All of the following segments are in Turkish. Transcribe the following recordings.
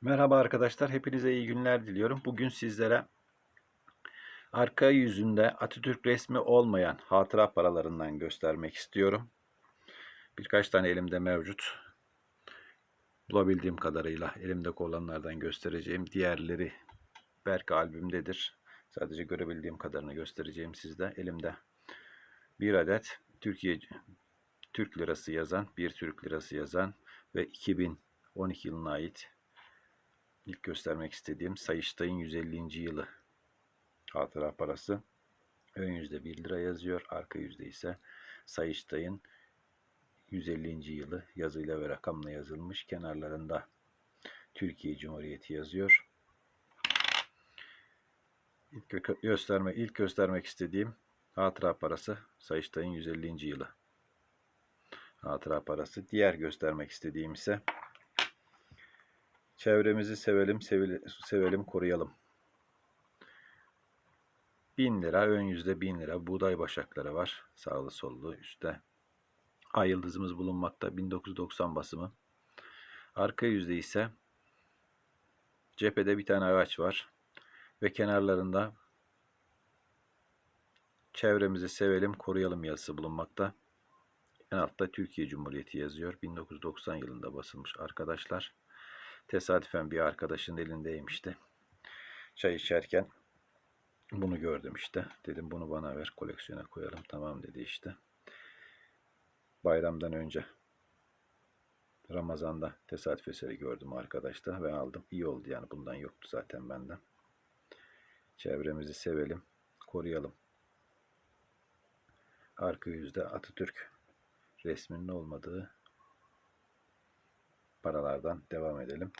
Merhaba arkadaşlar, hepinize iyi günler diliyorum. Bugün sizlere arka yüzünde Atatürk resmi olmayan hatıra paralarından göstermek istiyorum. Birkaç tane elimde mevcut. Bulabildiğim kadarıyla elimde olanlardan göstereceğim. Diğerleri belki albümdedir. Sadece görebildiğim kadarını göstereceğim sizde. Elimde bir adet Türkiye Türk lirası yazan, bir Türk lirası yazan ve 2012 yılına ait İlk göstermek istediğim Sayıştay'ın 150. yılı hatıra parası. Ön yüzde 1 lira yazıyor. Arka yüzde ise Sayıştay'ın 150. yılı yazıyla ve rakamla yazılmış. Kenarlarında Türkiye Cumhuriyeti yazıyor. İlk gö- gösterme ilk göstermek istediğim hatıra parası Sayıştay'ın 150. yılı. Hatıra parası. Diğer göstermek istediğim ise Çevremizi sevelim, sevili- sevelim, koruyalım. 1000 lira, ön yüzde 1000 lira buğday başakları var. Sağlı sollu üstte. Ay yıldızımız bulunmakta. 1990 basımı. Arka yüzde ise cephede bir tane ağaç var. Ve kenarlarında çevremizi sevelim, koruyalım yazısı bulunmakta. En altta Türkiye Cumhuriyeti yazıyor. 1990 yılında basılmış arkadaşlar. Tesadüfen bir arkadaşın elindeymişti. Çay içerken bunu gördüm işte. Dedim bunu bana ver koleksiyona koyalım. Tamam dedi işte. Bayramdan önce Ramazan'da tesadüf eseri gördüm arkadaşta ve aldım. İyi oldu yani bundan yoktu zaten benden. Çevremizi sevelim, koruyalım. Arka yüzde Atatürk resminin olmadığı paralardan devam edelim.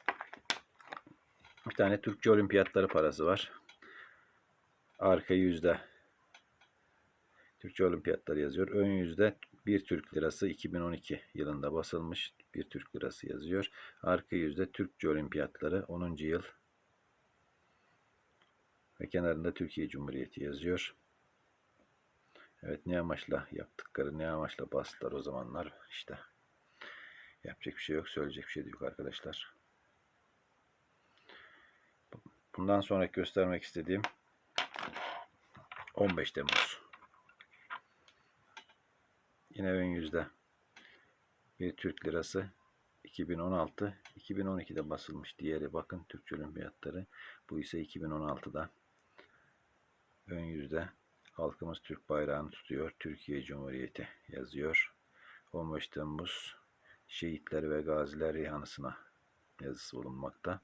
Bir tane Türkçe Olimpiyatları parası var. Arka yüzde Türkçe Olimpiyatları yazıyor. Ön yüzde bir Türk lirası 2012 yılında basılmış bir Türk lirası yazıyor. Arka yüzde Türkçe Olimpiyatları 10. yıl ve kenarında Türkiye Cumhuriyeti yazıyor. Evet ne amaçla yaptıkları, ne amaçla bastılar o zamanlar işte. Yapacak bir şey yok, söyleyecek bir şey de yok arkadaşlar. Bundan sonraki göstermek istediğim 15 Temmuz. Yine ön yüzde bir Türk lirası 2016 2012'de basılmış diğeri. Bakın Türkçe Olimpiyatları. Bu ise 2016'da ön yüzde halkımız Türk bayrağını tutuyor. Türkiye Cumhuriyeti yazıyor. 15 Temmuz şehitler ve gaziler yanısına yazısı bulunmakta.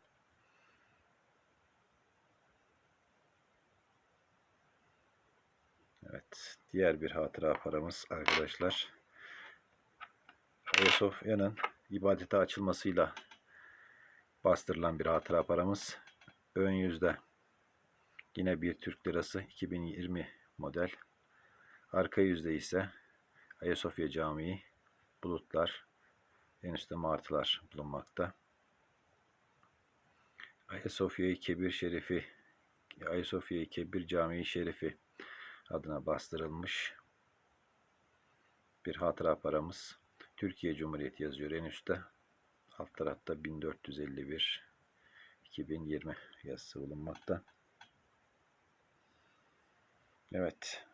Evet, diğer bir hatıra paramız arkadaşlar. Ayasofya'nın ibadete açılmasıyla bastırılan bir hatıra paramız. Ön yüzde yine bir Türk lirası 2020 model. Arka yüzde ise Ayasofya Camii, bulutlar, en üstte martılar bulunmakta. Ayasofya-i Kebir Şerifi, Ayasofya-i Kebir Camii Şerifi adına bastırılmış bir hatıra paramız. Türkiye Cumhuriyeti yazıyor en üstte. Alt tarafta 1451 2020 yazısı bulunmakta. Evet.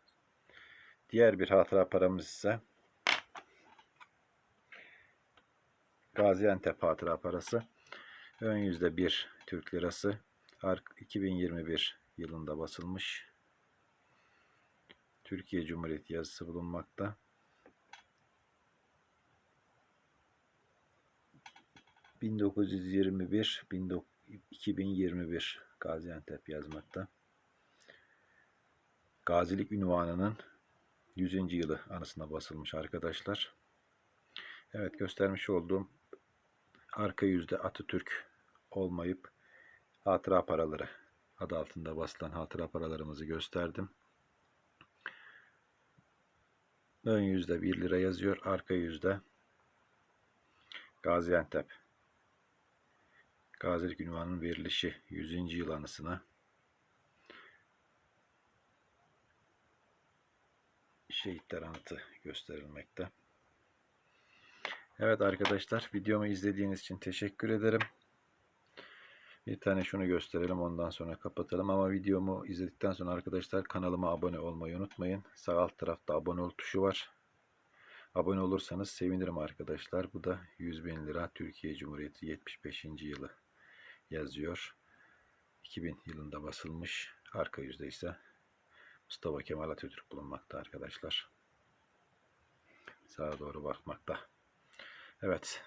Diğer bir hatıra paramız ise Gaziantep hatıra parası. Ön yüzde bir Türk lirası. 2021 yılında basılmış. Türkiye Cumhuriyeti yazısı bulunmakta. ...1921, 2021 Gaziantep yazmakta. Gazilik ünvanının 100. yılı anısına basılmış arkadaşlar. Evet göstermiş olduğum arka yüzde Atatürk olmayıp hatıra paraları adı altında basılan hatıra paralarımızı gösterdim. Ön yüzde 1 lira yazıyor. Arka yüzde Gaziantep. Gazilik ünvanının verilişi 100. yıl anısına şehitler anıtı gösterilmekte. Evet arkadaşlar videomu izlediğiniz için teşekkür ederim. Bir tane şunu gösterelim ondan sonra kapatalım ama videomu izledikten sonra arkadaşlar kanalıma abone olmayı unutmayın. Sağ alt tarafta abone ol tuşu var. Abone olursanız sevinirim arkadaşlar. Bu da 100 bin lira Türkiye Cumhuriyeti 75. yılı yazıyor. 2000 yılında basılmış. Arka yüzde ise Mustafa Kemal Atatürk bulunmakta arkadaşlar. Sağa doğru bakmakta. Evet.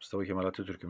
Mustafa Kemal Atatürk'ümüz